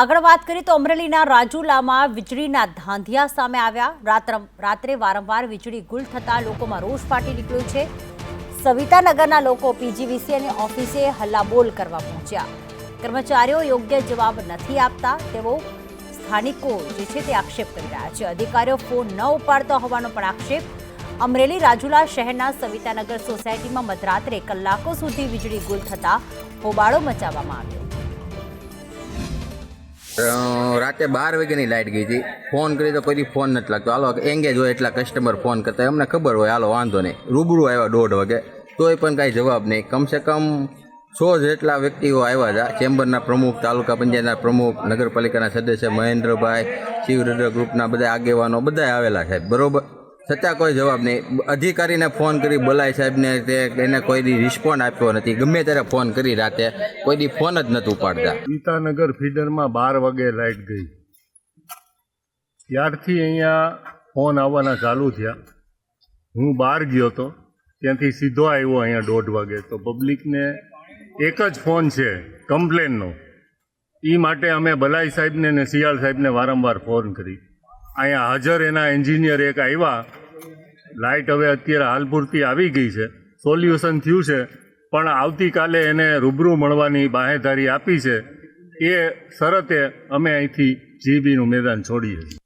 આગળ વાત કરીએ તો અમરેલીના રાજુલામાં વીજળીના ધાંધિયા સામે આવ્યા. રાત્ર વારંવાર વીજળી ગુલ થતાં લોકોમાં રોષ ફાટી નીકળ્યો છે. સવિતાનગરના લોકો પીજીવીસી અને ઓફિસે હલ્લાબોલ કરવા પહોંચ્યા. કર્મચારીઓ યોગ્ય જવાબ નથી આપતા. તેવો સ્થાનિકો જે છે તે આક્ષેપ કરી રહ્યા છે. અધિકારીઓ ફોન ન ઉપાડતા હોવાનો પણ આક્ષેપ. અમરેલી રાજુલા શહેરના સવિતાનગર સોસાયટીમાં મધરાત્રે કલાકો સુધી વીજળી ગુલ થતા હોબાળો મચાવવામાં આવ્યો. રાતે બાર વાગ્યાની લાઇટ ગઈ હતી. ફોન કરી તો કોઈ ફોન નથી લાગતો. હાલો એંગેજ હોય એટલા કસ્ટમર ફોન કરતા અમને ખબર હોય, હાલો, વાંધો નહીં. રૂબરૂ આવ્યા દોઢ વાગે. તોય પણ કાંઈ જવાબ નહીં. કમસે કમ સો જેટલા વ્યક્તિઓ આવ્યા હતા. ચેમ્બરના પ્રમુખ, તાલુકા પંચાયતના પ્રમુખ, નગરપાલિકાના સદસ્ય મહેન્દ્રભાઈ શિવરુદ્ર ગ્રુપના બધા આગેવાનો બધા આવેલા સાહેબ. બરોબર? છતાં કોઈ જવાબ નહીં. અધિકારીને ફોન કરી બોલાય સાહેબને તે એને કોઈ દી રિસ્પોન્ડ આપ્યો નથી. ગમે ત્યારે ફોન કરી રાતે કોઈ દી ફોન જ નથી ઉપાડતા. ગીતાનગર ફીડરમાં બાર વાગે લાઇટ ગઈ. ત્યારથી અહીંયા ફોન આવવાના ચાલુ થયા. હું બહાર ગયો હતો. ત્યાંથી સીધો આવ્યો અહીંયા દોઢ વાગે. તો પબ્લિકને એક જ ફોન છે, કમ્પ્લેનનો. એ માટે અમે ભલાઈ સાહેબને ને સિયાળ સાહેબને વારંવાર ફોન કરી. અહીંયા હાજર એના એન્જિનિયર એક આવ્યા. લાઇટ હવે અત્યારે હાલ પૂરતી આવી ગઈ છે. સોલ્યુશન થયું છે. પણ આવતીકાલે એને રૂબરૂ મળવાની બાહેધારી આપી છે. એ શરતે અમે અહીંથી જીબીનું મેદાન છોડીએ છીએ.